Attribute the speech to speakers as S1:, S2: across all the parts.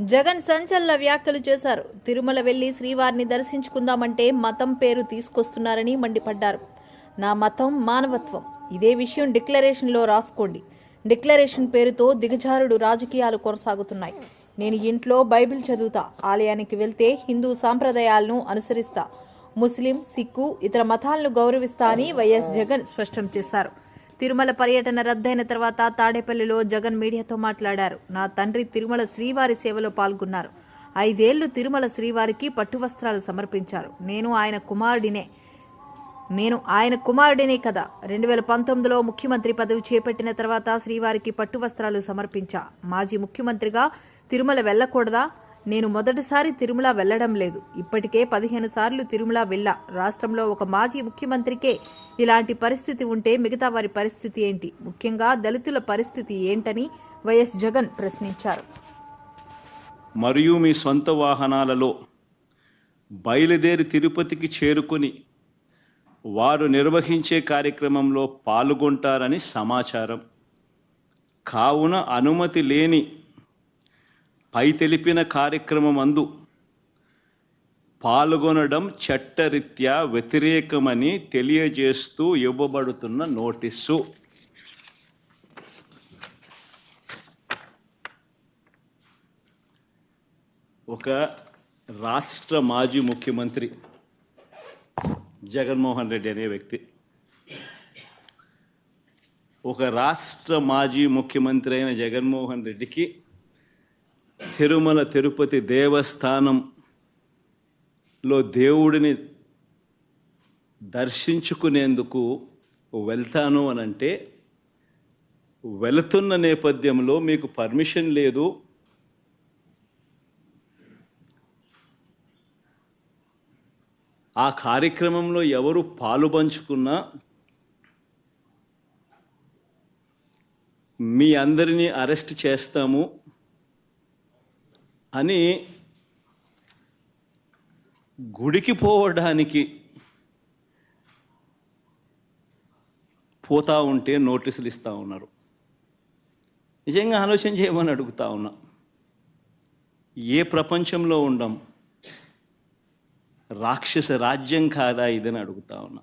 S1: జగన్ సంచలన వ్యాఖ్యలు చేశారు. తిరుమల వెళ్ళి శ్రీవారిని దర్శించుకుందామంటే మతం పేరు తీసుకొస్తున్నారని మండిపడ్డారు. నా మతం మానవత్వం. ఇదే విషయం డిక్లరేషన్లో రాసుకోండి. డిక్లరేషన్ పేరుతో దిగజారుడు రాజకీయాలు కొనసాగుతున్నాయి. నేను ఇంట్లో బైబిల్ చదువుతా. ఆలయానికి వెళ్తే హిందూ సాంప్రదాయాలను అనుసరిస్తా. ముస్లిం సిక్కు ఇతర మతాలను గౌరవిస్తా అని వైఎస్ జగన్ స్పష్టం చేశారు. తిరుమల పర్యటన రద్దయిన తర్వాత తాడేపల్లిలో జగన్ మీడియాతో మాట్లాడారు. నా తండ్రి తిరుమల శ్రీవారి సేవలో పాల్గొన్నారు. ఐదేళ్ళు తిరుమల శ్రీవారికి పట్టు వస్త్రాలు సమర్పించారు. నేను ఆయన కుమారుడినే. నేను ఆయన కుమారుడినే కదా. రెండు వేల పంతొమ్మిదిలో ముఖ్యమంత్రి పదవి చేపట్టిన తర్వాత శ్రీవారికి పట్టు వస్త్రాలు సమర్పించా. మాజీ ముఖ్యమంత్రిగా తిరుమల వెళ్ళకూడదా? నేను మొదటిసారి తిరుమల వెళ్ళడం లేదు. ఇప్పటికే పదిహేను సార్లు తిరుమల వెళ్ళా. రాష్ట్రంలో ఒక మాజీ ముఖ్యమంత్రికే ఇలాంటి పరిస్థితి ఉంటే మిగతా వారి పరిస్థితి ఏంటి? ముఖ్యంగా దళితుల పరిస్థితి ఏంటని వైఎస్ జగన్ ప్రశ్నించారు.
S2: మరియు మీ సొంత వాహనాలలో బయలుదేరి తిరుపతికి చేరుకొని వారు నిర్వహించే కార్యక్రమంలో పాల్గొంటారని సమాచారం. కావున అనుమతి లేని పై తెలిపిన కార్యక్రమం అందు పాల్గొనడం చట్టరీత్యా వ్యతిరేకమని తెలియజేస్తూ ఇవ్వబడుతున్న నోటీసు. ఒక రాష్ట్ర మాజీ ముఖ్యమంత్రి జగన్మోహన్ రెడ్డి అనే వ్యక్తి ఒక రాష్ట్ర మాజీ ముఖ్యమంత్రి అయిన జగన్మోహన్ రెడ్డికి తిరుమల తిరుపతి దేవస్థానంలో దేవుడిని దర్శించుకునేందుకు వెళ్తాను అని అంటే వెళుతున్న నేపథ్యంలో మీకు పర్మిషన్ లేదు. ఆ కార్యక్రమంలో ఎవరు పాలు పంచుకున్నా మీ అందరినీ అరెస్ట్ చేస్తాము. అని గుడికి పోవడానికి పోతా ఉంటే నోటీసులు ఇస్తూ ఉన్నారు. నిజంగా ఆలోచన చేయమని అడుగుతా ఉన్నా. ఏ ప్రపంచంలో ఉండం రాక్షస రాజ్యం కాదా ఇదని అడుగుతా ఉన్నా.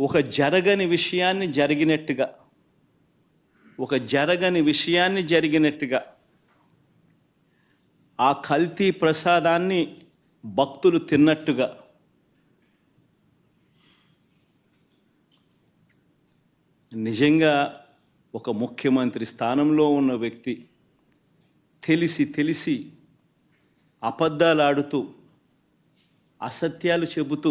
S2: ఒక జరగని విషయాన్ని జరిగినట్టుగా ఒక జరగని విషయాన్ని జరిగినట్టుగా ఆ కల్తీ ప్రసాదాన్ని భక్తులు తిన్నట్టుగా నిజంగా ఒక ముఖ్యమంత్రి స్థానంలో ఉన్న వ్యక్తి తెలిసి తెలిసి అబద్ధాలు ఆడుతూ అసత్యాలు చెబుతూ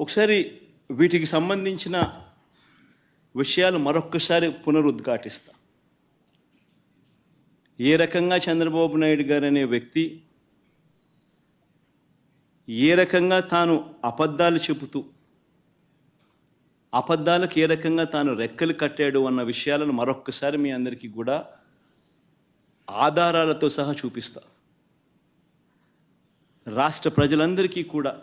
S2: ఒకసారి వీటికి సంబంధించిన విషయాలు మరొక్కసారి పునరుద్ఘాటిస్తా. ఏ రకంగా చంద్రబాబు నాయుడు గారు అనే వ్యక్తి ఏ రకంగా తాను అబద్ధాలు చెబుతూ అబద్ధాలకు ఏ రకంగా తాను రెక్కలు కట్టాడు అన్న విషయాలను మరొక్కసారి మీ అందరికీ కూడా ఆధారాలతో సహా చూపిస్తా. రాష్ట్ర ప్రజలందరికీ కూడా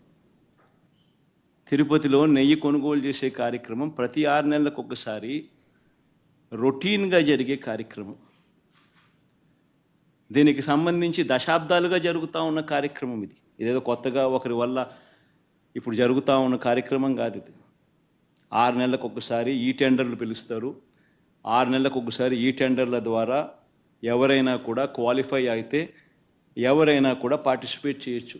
S2: తిరుపతిలో నెయ్యి కొనుగోలు చేసే కార్యక్రమం ప్రతి ఆరు నెలలకు ఒకసారి రొటీన్గా జరిగే కార్యక్రమం. దీనికి సంబంధించి దశాబ్దాలుగా జరుగుతూ ఉన్న కార్యక్రమం ఇది. ఇదేదో కొత్తగా ఒకరి వల్ల ఇప్పుడు జరుగుతూ ఉన్న కార్యక్రమం కాదు ఇది. ఆరు నెలలకు ఒకసారి ఈ టెండర్లు పిలుస్తారు. ఆరు నెలలకు ఒకసారి ఈ టెండర్ల ద్వారా ఎవరైనా కూడా క్వాలిఫై అయితే ఎవరైనా కూడా పార్టిసిపేట్ చేయొచ్చు.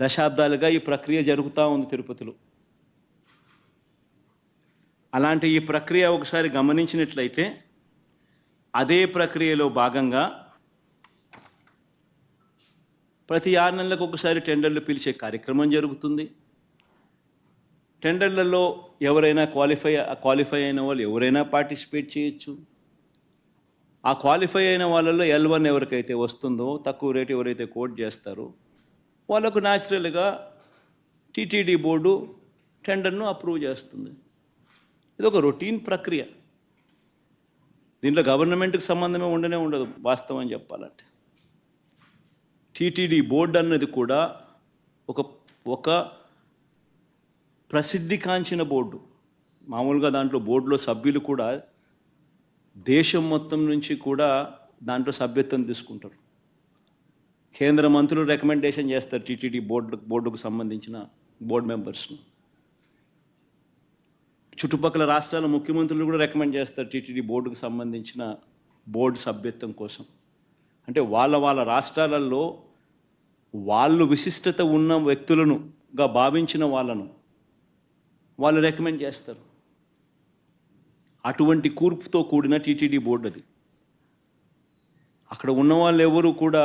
S2: దశాబ్దాలుగా ఈ ప్రక్రియ జరుగుతూ ఉంది తిరుపతిలో. అలాంటి ఈ ప్రక్రియ ఒకసారి గమనించినట్లయితే అదే ప్రక్రియలో భాగంగా ప్రతి ఆరు నెలలకు ఒకసారి టెండర్లు పిలిచే కార్యక్రమం జరుగుతుంది. టెండర్లలో ఎవరైనా క్వాలిఫై క్వాలిఫై అయిన వాళ్ళు ఎవరైనా పార్టిసిపేట్ చేయొచ్చు. ఆ క్వాలిఫై అయిన వాళ్ళలో ఎల్ వన్ ఎవరికైతే వస్తుందో తక్కువ రేటు ఎవరైతే కోట్ చేస్తారో వాళ్ళకు న్యాచురల్గా టీటీడీ బోర్డు టెండర్ను అప్రూవ్ చేస్తుంది. ఇది ఒక రొటీన్ ప్రక్రియ. దీంట్లో గవర్నమెంట్కి సంబంధమే ఉండనే ఉండదు వాస్తవం చెప్పాలంటే. టీటీడీ బోర్డు అన్నది కూడా ఒక ఒక ప్రసిద్ధి కాంచిన బోర్డు. మామూలుగా దాంట్లో బోర్డులో సభ్యులు కూడా దేశం మొత్తం నుంచి కూడా దాంట్లో సభ్యత్వం తీసుకుంటారు. కేంద్ర మంత్రులు రికమెండేషన్ చేస్తారు టీటీడీ బోర్డు బోర్డుకు సంబంధించిన బోర్డు మెంబర్స్ను చుట్టుపక్కల రాష్ట్రాల ముఖ్యమంత్రులు కూడా రికమెండ్ చేస్తారు టీటీడీ బోర్డుకు సంబంధించిన బోర్డు సభ్యత్వం కోసం. అంటే వాళ్ళ వాళ్ళ రాష్ట్రాలలో వాళ్ళు విశిష్టత ఉన్న వ్యక్తులనుగా భావించిన వాళ్ళను వాళ్ళు రికమెండ్ చేస్తారు. అటువంటి కూర్పుతో కూడిన టీటీడీ బోర్డు అది. అక్కడ ఉన్న వాళ్ళు ఎవరు కూడా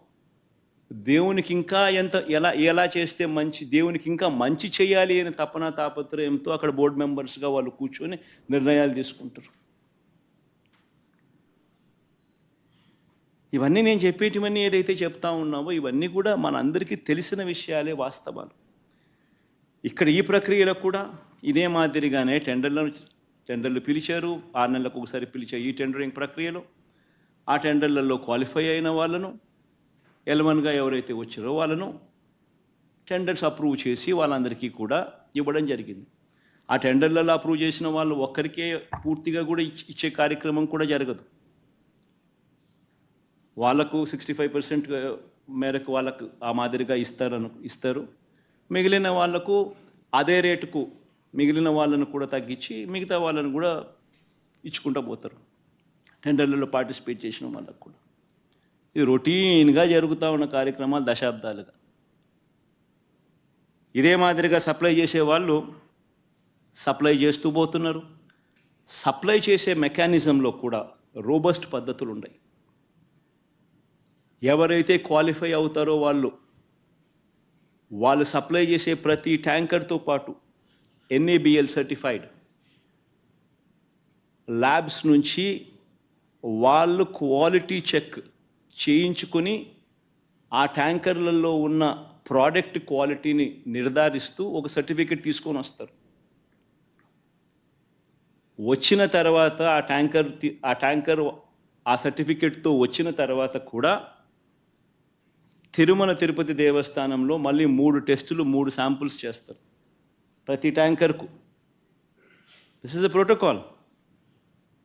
S2: దేవునికి ఇంకా ఎంత ఎలా ఎలా చేస్తే మంచి దేవునికి ఇంకా మంచి చేయాలి అని తపన తాపత్రయంతో అక్కడ బోర్డు మెంబర్స్గా వాళ్ళు కూర్చొని నిర్ణయాలు తీసుకుంటారు. ఇవన్నీ నేను చెప్పేటివన్నీ ఏదైతే చెప్తా ఉన్నామో ఇవన్నీ కూడా మనందరికీ తెలిసిన విషయాలే వాస్తవాలు. ఇక్కడ ఈ ప్రక్రియలో కూడా ఇదే మాదిరిగానే టెండర్లను టెండర్లు పిలిచారు. ఆరు నెలలకు ఒకసారి పిలిచారు ఈ టెండరింగ్ ప్రక్రియలో ఆ టెండర్లలో క్వాలిఫై అయిన వాళ్ళను ఎలవన్గా ఎవరైతే వచ్చారో వాళ్ళను టెండర్స్ అప్రూవ్ చేసి వాళ్ళందరికీ కూడా ఇవ్వడం జరిగింది. ఆ టెండర్లలో అప్రూవ్ చేసిన వాళ్ళు ఒక్కరికే పూర్తిగా కూడా ఇచ్చే కార్యక్రమం కూడా జరగదు. వాళ్ళకు సిక్స్టీ ఫైవ్ పర్సెంట్ మేరకు వాళ్ళకు ఆ మాదిరిగా ఇస్తారను ఇస్తారు. మిగిలిన వాళ్ళకు అదే రేటుకు మిగిలిన వాళ్ళను కూడా తగ్గించి మిగతా వాళ్ళను కూడా ఇచ్చుకుంటూ పోతారు. టెండర్లలో పార్టిసిపేట్ చేసిన వాళ్ళకు కూడా. ఇది రొటీన్గా జరుగుతూ ఉన్న కార్యక్రమాలు దశాబ్దాలుగా. ఇదే మాదిరిగా సప్లై చేసే వాళ్ళు సప్లై చేస్తూ పోతున్నారు. సప్లై చేసే మెకానిజంలో కూడా రోబస్ట్ పద్ధతులు ఉన్నాయి ఎవరైతే క్వాలిఫై అవుతారో వాళ్ళు వాళ్ళు సప్లై చేసే ప్రతి ట్యాంకర్తో పాటు ఎన్ఏబిఎల్ సర్టిఫైడ్ ల్యాబ్స్ నుంచి వాళ్ళు క్వాలిటీ చెక్ చేయించుకొని ఆ ట్యాంకర్లలో ఉన్న ప్రోడక్ట్ క్వాలిటీని నిర్ధారిస్తూ ఒక సర్టిఫికెట్ తీసుకొని వస్తారు. వచ్చిన తర్వాత ఆ ట్యాంకర్ ఆ ట్యాంకర్ ఆ సర్టిఫికెట్తో వచ్చిన తర్వాత కూడా తిరుమల తిరుపతి దేవస్థానంలో మళ్ళీ మూడు టెస్టులు మూడు శాంపుల్స్ చేస్తారు. ప్రతి ట్యాంకర్కు. This is the protocol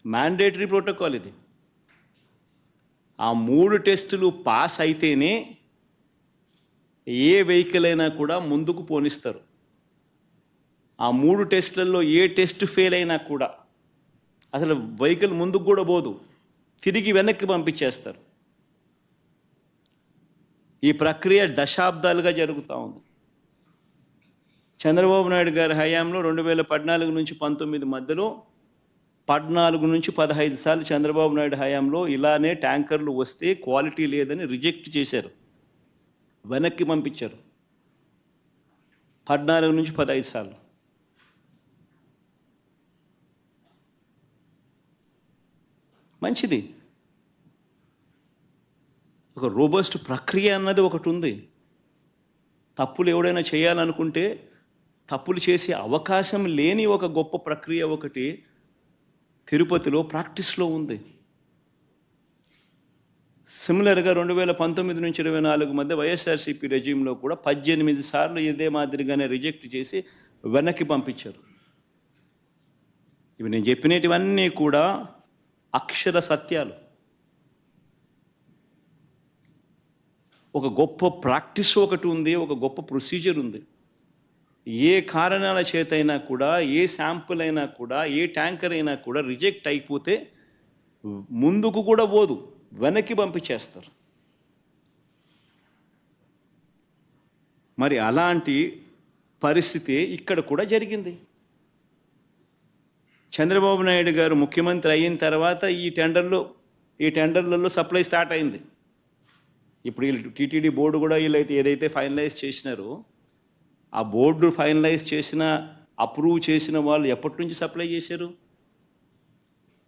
S2: mandatory protocol ఇది. ఆ మూడు టెస్టులు పాస్ అయితేనే ఏ వెహికల్ అయినా కూడా ముందుకు పోనిస్తారు. ఆ మూడు టెస్టులలో ఏ టెస్ట్ ఫెయిల్ అయినా కూడా అసలు వెహికల్ ముందుకు కూడా పోదు. తిరిగి వెనక్కి పంపించేస్తారు. ఈ ప్రక్రియ దశాబ్దాలుగా జరుగుతూ ఉంది. చంద్రబాబు నాయుడు గారి హయాంలో రెండు వేల పద్నాలుగు నుంచి పంతొమ్మిది మధ్యలో పద్నాలుగు నుంచి పదహైదు సార్లు చంద్రబాబు నాయుడు హయాంలో ఇలానే ట్యాంకర్లు వస్తే క్వాలిటీ లేదని రిజెక్ట్ చేశారు. వెనక్కి పంపించారు. పద్నాలుగు నుంచి పదహైదు సార్లు. మంచిది. ఒక రోబస్ట్ ప్రక్రియ అన్నది ఒకటి ఉంది. తప్పులు ఎవడైనా చేయాలనుకుంటే తప్పులు చేసే అవకాశం లేని ఒక గొప్ప ప్రక్రియ ఒకటి తిరుపతిలో ప్రాక్టీస్లో ఉంది. సిమిలర్గా రెండు వేల పంతొమ్మిది నుంచి ఇరవై నాలుగు మధ్య వైఎస్ఆర్సీపీ రెజ్యూమ్లో కూడా పద్దెనిమిది సార్లు ఇదే మాదిరిగానే రిజెక్ట్ చేసి వెనక్కి పంపించారు. ఇవి నేను చెప్పినటివన్నీ కూడా అక్షర సత్యాలు. ఒక గొప్ప ప్రాక్టీస్ ఒకటి ఉంది ఒక గొప్ప ప్రొసీజర్ ఉంది. ఏ కారణాల చేత అయినా కూడా ఏ శాంపుల్ అయినా కూడా ఏ ట్యాంకర్ అయినా కూడా రిజెక్ట్ అయిపోతే ముందుకు కూడా పోదు వెనక్కి పంపించేస్తారు. మరి అలాంటి పరిస్థితి ఇక్కడ కూడా జరిగింది. చంద్రబాబు నాయుడు గారు ముఖ్యమంత్రి అయిన తర్వాత ఈ టెండర్లో ఈ టెండర్లలో సప్లై స్టార్ట్ అయింది. ఇప్పుడు వీళ్ళు టీటీడీ బోర్డు కూడా వీళ్ళైతే ఏదైతే ఫైనలైజ్ చేసినారో ఆ బోర్డు ఫైనలైజ్ చేసిన అప్రూవ్ చేసిన వాళ్ళు ఎప్పటి నుంచి సప్లై చేశారు?